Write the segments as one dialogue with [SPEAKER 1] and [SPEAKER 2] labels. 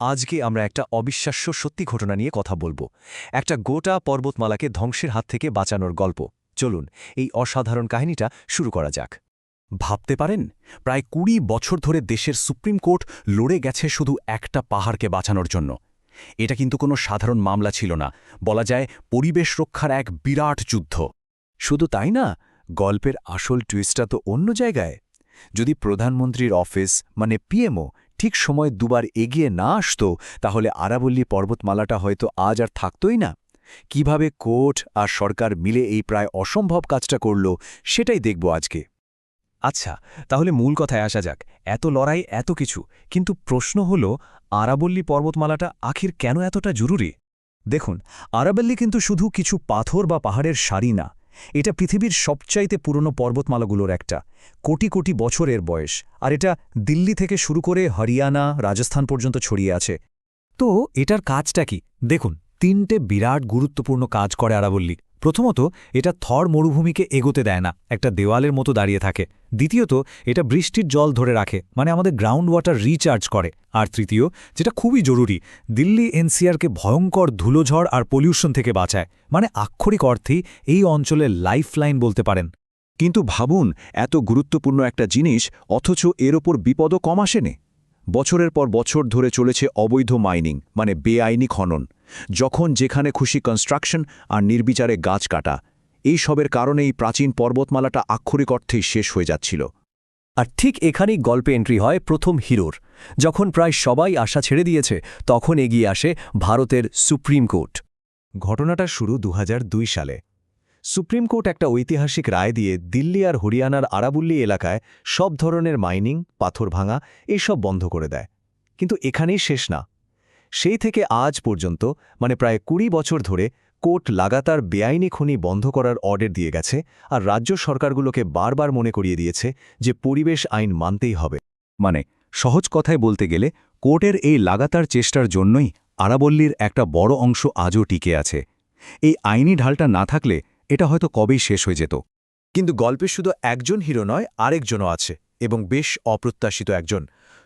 [SPEAKER 1] আজকে আমরা একটা অবিশ্বাস্য সত্যি ঘটনা নিয়ে কথা বলব। একটা গোটা পর্বতমালাকে ধ্বংসের হাত থেকে বাঁচানোর গল্প। চলুন, এই অসাধারণ কাহিনীটা শুরু করা যাক। ভাবতে পারেন, প্রায় কুড়ি বছর ধরে দেশের সুপ্রিম কোর্ট লড়ে গেছে শুধু একটা পাহাড়কে বাঁচানোর জন্য। এটা কিন্তু কোনো সাধারণ মামলা ছিল না। বলা যায়, পরিবেশ রক্ষার এক বিরাট যুদ্ধ। শুধু তাই না, গল্পের আসল টুইস্টটা তো অন্য জায়গায়। যদি প্রধানমন্ত্রীর অফিস মানে পিএমও ঠিক সময় দুবার এগিয়ে না আসত, তাহলে আরাবল্লী পর্বতমালাটা হয়তো আজ আর থাকতই না। কীভাবে কোর্ট আর সরকার মিলে এই প্রায় অসম্ভব কাজটা করল, সেটাই দেখব আজকে। আচ্ছা তাহলে মূল কথায় আসা যাক। এত লড়াই, এত কিছু। কিন্তু প্রশ্ন হল, আরাবল্লী পর্বতমালাটা আখির কেন এতটা জরুরি? দেখুন, আরাবল্লী কিন্তু শুধু কিছু পাথর বা পাহাড়ের সারি না। এটা পৃথিবীর সবচাইতে পুরনো পর্বতমালাগুলোর একটা। কোটি কোটি বছরের বয়স। আর এটা দিল্লি থেকে শুরু করে হরিয়ানা, রাজস্থান পর্যন্ত ছড়িয়ে আছে। তো এটার কাজটা কি? দেখুন, তিনটে বিরাট গুরুত্বপূর্ণ কাজ করে আরাবল্লী। প্রথমত, এটা থর মরুভূমিকে এগোতে দেয় না, একটা দেওয়ালের মতো দাঁড়িয়ে থাকে। দ্বিতীয়ত, এটা বৃষ্টির জল ধরে রাখে মানে আমাদের গ্রাউন্ড ওয়াটার রিচার্জ করে। আর তৃতীয়, যেটা খুবই জরুরি, দিল্লি এনসিআরকে ভয়ঙ্কর ধুলোঝড় আর পলিউশন থেকে বাঁচায় মানে আক্ষরিক অর্থেই এই অঞ্চলের লাইফলাইন বলতে পারেন।
[SPEAKER 2] কিন্তু ভাবুন, এত গুরুত্বপূর্ণ একটা জিনিস, অথচ এর ওপর বিপদও কম আসেনে। বছরের পর বছর ধরে চলেছে অবৈধ মাইনিং মানে বেআইনি খনন। যখন যেখানে খুশি কনস্ট্রাকশন আর নির্বিচারে গাছ কাটা, এই সবের কারণেই প্রাচীন পর্বতমালাটা আক্ষরিক অর্থেই শেষ হয়ে যাচ্ছিল।
[SPEAKER 1] আর ঠিক এখানেই গল্পে এন্ট্রি হয় প্রথম হিরোর। যখন প্রায় সবাই আশা ছেড়ে দিয়েছে, তখন এগিয়ে আসে ভারতের সুপ্রিম কোর্ট। ঘটনাটা শুরু দু হাজার দুই সালে। সুপ্রিম কোর্ট একটা ঐতিহাসিক রায় দিয়ে দিল্লি আর হরিয়ানার আরাবুল্লি এলাকায় সব ধরনের মাইনিং পাথর ভাঙা এইসব বন্ধ করে দেয়। কিন্তু এখানেই শেষ না। সেই থেকে আজ পর্যন্ত মানে প্রায় কুড়ি বছর ধরে, কোর্ট লাগাতার বেআইনি খনি বন্ধ করার অর্ডার দিয়ে গেছে আর রাজ্য সরকারগুলোকে বারবার মনে করিয়ে দিয়েছে যে পরিবেশ আইন মানতেই হবে। মানে সহজ কথায় বলতে গেলে, কোর্টের এই লাগাতার চেষ্টার জন্যই আরাবল্লীর একটা বড় অংশ আজও টিকে আছে। এই আইনি ঢালটা না থাকলে এটা হয়তো কবেই শেষ হয়ে যেত। কিন্তু গল্পে শুধু একজন হিরো নয়, আরেকজনও আছে। এবং বেশ অপ্রত্যাশিত একজন।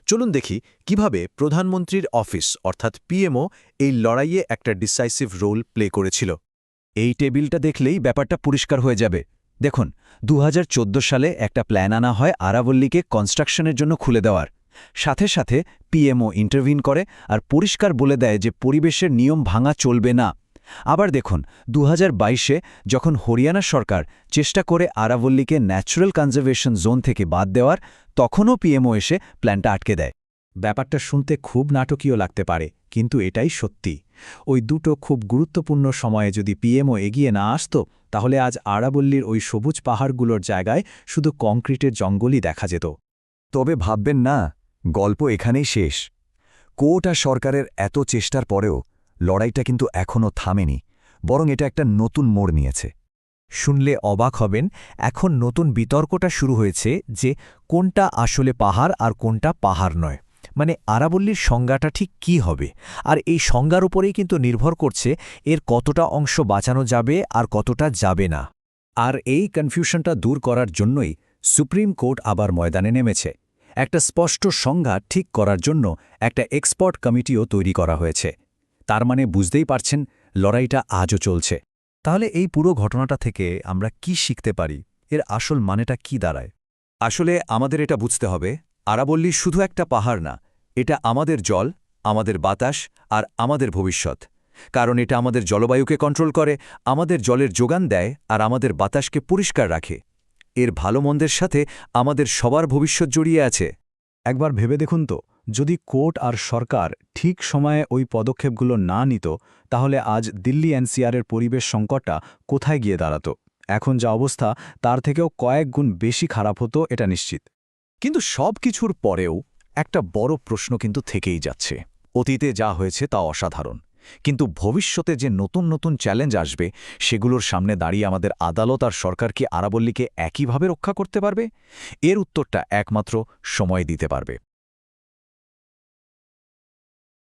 [SPEAKER 1] চলুন দেখি কীভাবে প্রধানমন্ত্রীর অফিস, অর্থাৎ পিএমও এই লড়াইয়ে একটা ডিসাইসিভ রোল প্লে করেছিল। এই টেবিলটা দেখলেই ব্যাপারটা পরিষ্কার হয়ে যাবে। দেখুন দু হাজার চোদ্দ সালে একটা প্ল্যান আনা হয় আরাবল্লীকে কনস্ট্রাকশনের জন্য খুলে দেওয়ার। সাথে সাথে পিএমও ইন্টারভিন করে আর পরিষ্কার বলে দেয় যে পরিবেশের নিয়ম ভাঙা চলবে না। আবার দেখুন দু বাইশে যখন হরিয়ানা সরকার চেষ্টা করে আরাবল্লীকে ন্যাচারাল কনজারভেশন জোন থেকে বাদ দেওয়ার, তখনও পিএমও এসে প্ল্যানটা আটকে দেয়। ব্যাপারটা শুনতে খুব নাটকীয় লাগতে পারে, কিন্তু এটাই সত্যি। ওই দুটো খুব গুরুত্বপূর্ণ সময়ে যদি পিএমও এগিয়ে না আসত, তাহলে আজ আরাবল্লীর ওই সবুজ পাহাড়গুলোর জায়গায় শুধু কংক্রিটের জঙ্গলই দেখা যেত। তবে ভাববেন না, গল্প এখানেই শেষ। কোটা সরকারের এত চেষ্টার পরেও লড়াইটা কিন্তু এখনও থামেনি, বরং এটা একটা নতুন মোড় নিয়েছে। শুনলে অবাক হবেন, এখন নতুন বিতর্কটা শুরু হয়েছে যে কোনটা আসলে পাহাড় আর কোনটা পাহাড় নয়। মানে আরাবল্লীর সংজ্ঞাটা ঠিক কি হবে? আর এই সংজ্ঞার উপরেই কিন্তু নির্ভর করছে এর কতটা অংশ বাঁচানো যাবে আর কতটা যাবে না। আর এই কনফিউশনটা দূর করার জন্যই সুপ্রিম কোর্ট আবার ময়দানে নেমেছে। একটা স্পষ্ট সংজ্ঞা ঠিক করার জন্য একটা এক্সপার্ট কমিটিও তৈরি করা হয়েছে। তার মানে বুঝতেই পারছেন লড়াইটা আজও চলছে। তাহলে এই পুরো ঘটনাটা থেকে আমরা কি শিখতে পারি? এর আসল মানেটা কি দাঁড়ায়? আসলে আমাদের এটা বুঝতে হবে, আরাবল্লী শুধু একটা পাহাড় না, এটা আমাদের জল, আমাদের বাতাস আর আমাদের ভবিষ্যৎ। কারণ এটা আমাদের জলবায়ুকে কন্ট্রোল করে, আমাদের জলের যোগান দেয় আর আমাদের বাতাসকে পরিষ্কার রাখে। এর ভালো মন্দের সাথে আমাদের সবার ভবিষ্যৎ জড়িয়ে আছে। একবার ভেবে দেখুন তো। যদি কোর্ট আর সরকার ঠিক সময়ে ওই পদক্ষেপগুলো না নিত, তাহলে আজ দিল্লি এনসিআরের পরিবেশ সংকটটা কোথায় গিয়ে দাঁড়াত? এখন যা অবস্থা, তার থেকেও কয়েক গুণ বেশি খারাপ হতো এটা নিশ্চিত। কিন্তু সব কিছুর পরেও একটা বড় প্রশ্ন কিন্তু থেকেই যাচ্ছে। অতীতে যা হয়েছে তা অসাধারণ। কিন্তু ভবিষ্যতে যে নতুন নতুন চ্যালেঞ্জ আসবে, সেগুলোর সামনে দাঁড়িয়ে আমাদের আদালত আর সরকার কি আরাবল্লীকে একইভাবে রক্ষা করতে পারবে? এর উত্তরটা একমাত্র সময় দিতে পারবে।